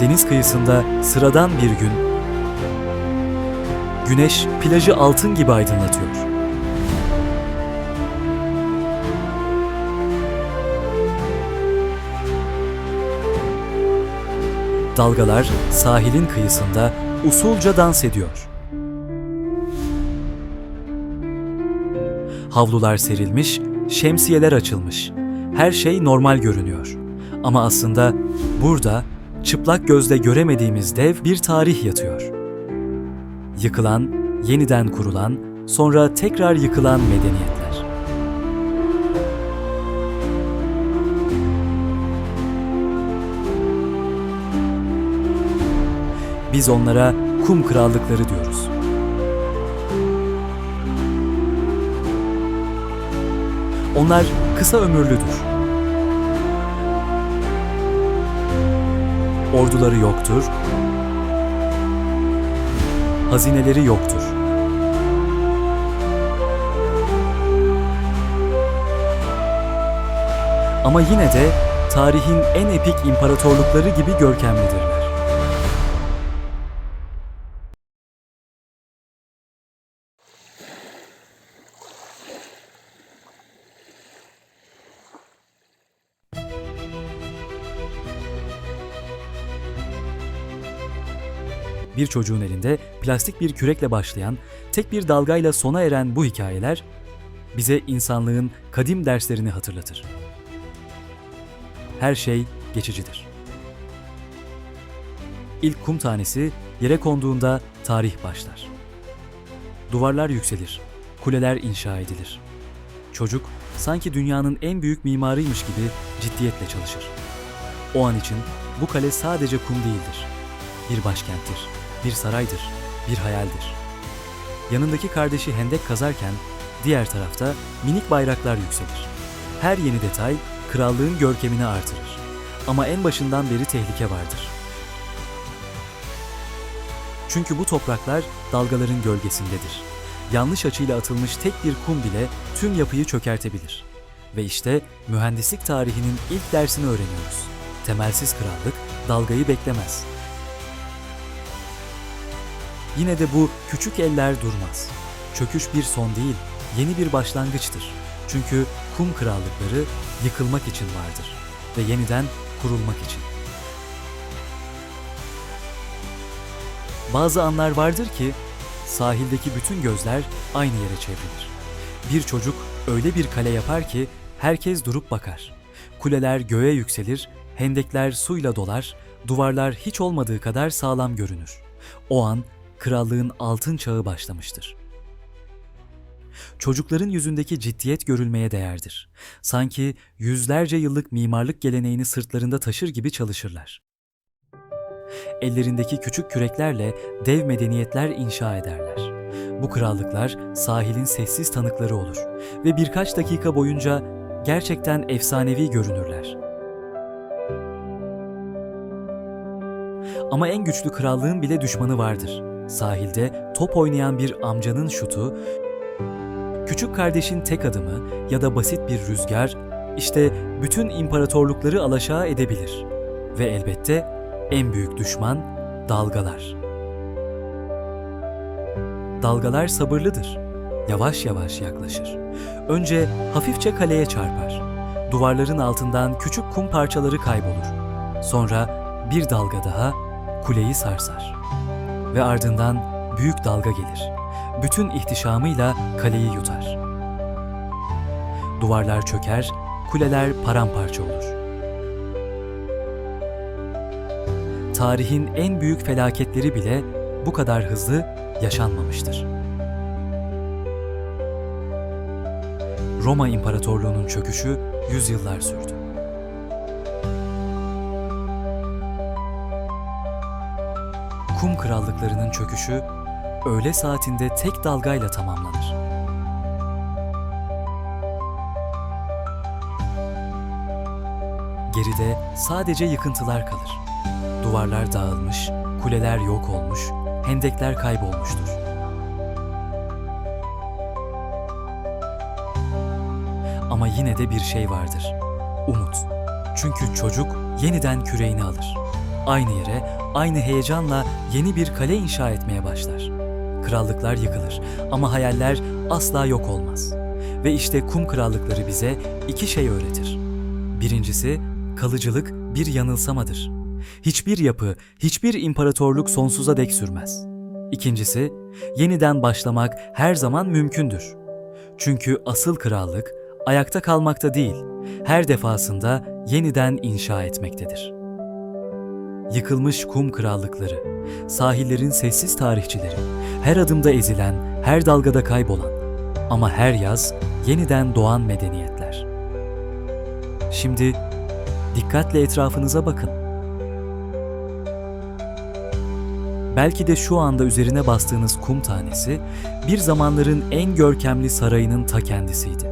Deniz kıyısında sıradan bir gün güneş plajı altın gibi aydınlatıyor. Dalgalar sahilin kıyısında usulca dans ediyor. Havlular serilmiş, şemsiyeler açılmış. Her şey normal görünüyor. Ama aslında burada çıplak gözle göremediğimiz dev bir tarih yatıyor. Yıkılan, yeniden kurulan, sonra tekrar yıkılan medeniyetler. Biz onlara kum krallıkları diyoruz. Onlar kısa ömürlüdür. Orduları yoktur. Hazineleri yoktur. Ama yine de tarihin en epik imparatorlukları gibi görkemlidirler. Bir çocuğun elinde plastik bir kürekle başlayan, tek bir dalgayla sona eren bu hikayeler bize insanlığın kadim derslerini hatırlatır. Her şey geçicidir. İlk kum tanesi yere konduğunda tarih başlar. Duvarlar yükselir, kuleler inşa edilir. Çocuk sanki dünyanın en büyük mimarıymış gibi ciddiyetle çalışır. O an için bu kale sadece kum değildir. Bir başkenttir, bir saraydır, bir hayaldir. Yanındaki kardeşi hendek kazarken diğer tarafta minik bayraklar yükselir. Her yeni detay krallığın görkemini artırır. Ama en başından beri tehlike vardır. Çünkü bu topraklar dalgaların gölgesindedir. Yanlış açıyla atılmış tek bir kum bile tüm yapıyı çökertebilir. Ve işte mühendislik tarihinin ilk dersini öğreniyoruz. Temelsiz krallık dalgayı beklemez. Yine de bu küçük eller durmaz. Çöküş bir son değil, yeni bir başlangıçtır. Çünkü kum krallıkları yıkılmak için vardır ve yeniden kurulmak için. Bazı anlar vardır ki sahildeki bütün gözler aynı yere çevrilir. Bir çocuk öyle bir kale yapar ki herkes durup bakar. Kuleler göğe yükselir, hendekler suyla dolar, duvarlar hiç olmadığı kadar sağlam görünür. O an krallığın altın çağı başlamıştır. Çocukların yüzündeki ciddiyet görülmeye değerdir. Sanki yüzlerce yıllık mimarlık geleneğini sırtlarında taşır gibi çalışırlar. Ellerindeki küçük küreklerle dev medeniyetler inşa ederler. Bu krallıklar sahilin sessiz tanıkları olur ve birkaç dakika boyunca gerçekten efsanevi görünürler. Ama en güçlü krallığın bile düşmanı vardır. Sahilde top oynayan bir amcanın şutu, küçük kardeşin tek adımı ya da basit bir rüzgar işte bütün imparatorlukları alaşağı edebilir. Ve elbette en büyük düşman dalgalar. Dalgalar sabırlıdır. Yavaş yavaş yaklaşır. Önce hafifçe kaleye çarpar. Duvarların altından küçük kum parçaları kaybolur. Sonra bir dalga daha kuleyi sarsar. Ve ardından büyük dalga gelir. Bütün ihtişamıyla kaleyi yutar. Duvarlar çöker, kuleler paramparça olur. Tarihin en büyük felaketleri bile bu kadar hızlı yaşanmamıştır. Roma İmparatorluğu'nun çöküşü yüzyıllar sürdü. Kum krallıklarının çöküşü öğle saatinde tek dalgayla tamamlanır. Geride sadece yıkıntılar kalır. Duvarlar dağılmış, kuleler yok olmuş, hendekler kaybolmuştur. Ama yine de bir şey vardır. Umut. Çünkü çocuk yeniden küreğini alır. Aynı yere, aynı heyecanla yeni bir kale inşa etmeye başlar. Krallıklar yıkılır ama hayaller asla yok olmaz. Ve işte kum krallıkları bize iki şey öğretir. Birincisi, kalıcılık bir yanılsamadır. Hiçbir yapı, hiçbir imparatorluk sonsuza dek sürmez. İkincisi, yeniden başlamak her zaman mümkündür. Çünkü asıl krallık ayakta kalmakta değil, her defasında yeniden inşa etmektedir. Yıkılmış kum krallıkları, sahillerin sessiz tarihçileri, her adımda ezilen, her dalgada kaybolan ama her yaz yeniden doğan medeniyetler. Şimdi dikkatle etrafınıza bakın. Belki de şu anda üzerine bastığınız kum tanesi bir zamanların en görkemli sarayının ta kendisiydi.